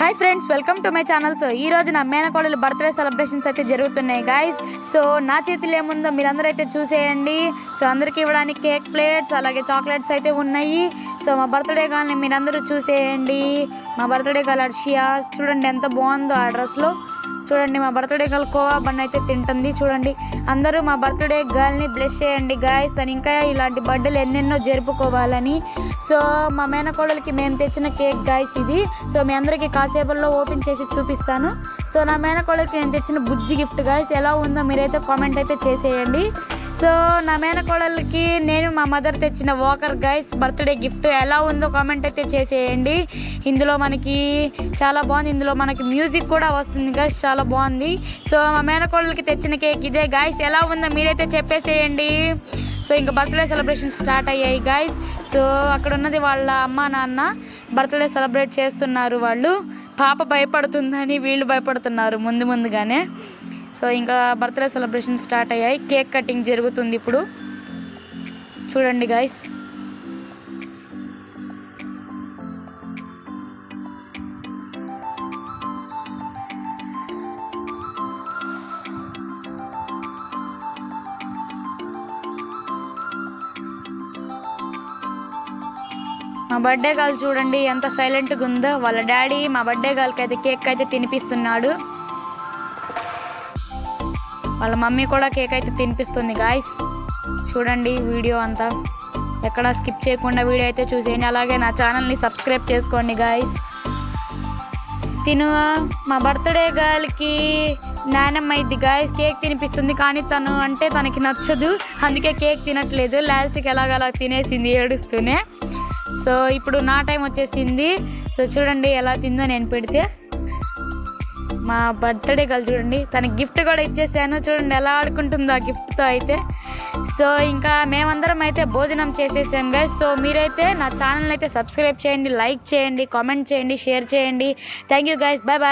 Hi friends welcome to my channel so ఈ రోజు నా మేనకోడలు బర్త్డే సెలబ్రేషన్స్ అయితే జరుగుతున్నాయి గాయస్ సో నా చేతిలో ఏముందో మీరందరూ అయితే చూసేయండి. సో అందరికీ ఇవ్వడానికి కేక్ ప్లేట్స్ అలాగే చాక్లెట్స్ అయితే ఉన్నాయి. సో మా బర్త్డే గాల్ని మీరందరూ చూసేయండి. మా బర్త్డే గాల్ అర్షియా చూడండి ఎంత బాగుందో ఆ డ్రెస్లో చూడండి మా బర్త్డే గర్ల్ కోవా బన్ అయితే తింటుంది. చూడండి అందరూ మా బర్త్డే గర్ల్ని బ్లెస్ చేయండి గాయస్. తను ఇంకా ఇలాంటి బర్త్డేలు ఎన్నెన్నో జరుపుకోవాలని. సో మా మేనకోడలకి మేము తెచ్చిన కేక్ గాయస్ ఇది. సో మీ అందరికీ కాసేపల్లో ఓపెన్ చేసి చూపిస్తాను. సో నా మేనకోడలకి నేను తెచ్చిన బుజ్జి గిఫ్ట్ గాయస్. ఎలా ఉందో మీరైతే కామెంట్ అయితే చేసేయండి. సో నా మేనకోడలకి నేను మా మదర్ తెచ్చిన వాకర్ గైస్ బర్త్డే గిఫ్ట్ ఎలా ఉందో కామెంట్ అయితే చేసేయండి. ఇందులో మనకి చాలా బాగుంది. ఇందులో మనకి మ్యూజిక్ కూడా వస్తుంది గైస్ చాలా బాగుంది. సో మా మేనకోడలకి తెచ్చిన కేక్ ఇదే గైస్. ఎలా ఉందో మీరైతే చెప్పేసేయండి. సో ఇంకా బర్త్డే సెలబ్రేషన్ స్టార్ట్ అయ్యాయి గాయస్ సో అక్కడ ఉన్నది వాళ్ళ అమ్మ నాన్న బర్త్డే సెలబ్రేట్ చేస్తున్నారు వాళ్ళు. పాప భయపడుతుందని వీళ్ళు భయపడుతున్నారు ముందు ముందుగానే. సో ఇంకా బర్త్డే సెలబ్రేషన్ స్టార్ట్ అయ్యాయి. కేక్ కటింగ్ జరుగుతుంది ఇప్పుడు. చూడండి గాయస్ మా బర్త్డే గర్ల్ చూడండి ఎంత సైలెంట్గా ఉందో. వాళ్ళ డాడీ మా బర్త్డే గర్ల్కి అయితే కేక్ అయితే తినిపిస్తున్నాడు. వాళ్ళ మమ్మీ కూడా కేక్ అయితే తినిపిస్తుంది గాయస్ చూడండి వీడియో అంతా. ఎక్కడ స్కిప్ చేయకుండా వీడియో అయితే చూసేయండి. అలాగే నా ఛానల్ని సబ్స్క్రైబ్ చేసుకోండి గాయస్ తిను మా బర్త్డే గర్ల్కి నానమ్మ ఇది గాయస్ కేక్ తినిపిస్తుంది కానీ తను అంటే తనకి నచ్చదు. అందుకే కేక్ తినట్లేదు. లాస్ట్కి ఎలాగలా తినేసింది ఏడుస్తూనే. సో ఇప్పుడు నా టైం వచ్చేసింది. సో చూడండి ఎలా తిందో నేను పెడితే. మా బర్త్డే గల్ చూడండి తనకి గిఫ్ట్ కూడా ఇచ్చేసాను. చూడండి ఎలా ఆడుకుంటుందో ఆ గిఫ్ట్తో అయితే. సో ఇంకా మేమందరం అయితే భోజనం చేసేసాం గైస్ సో మీరైతే నా ఛానల్ అయితే సబ్స్క్రైబ్ చేయండి లైక్ చేయండి కామెంట్ చేయండి షేర్ చేయండి. Thank you guys bye bye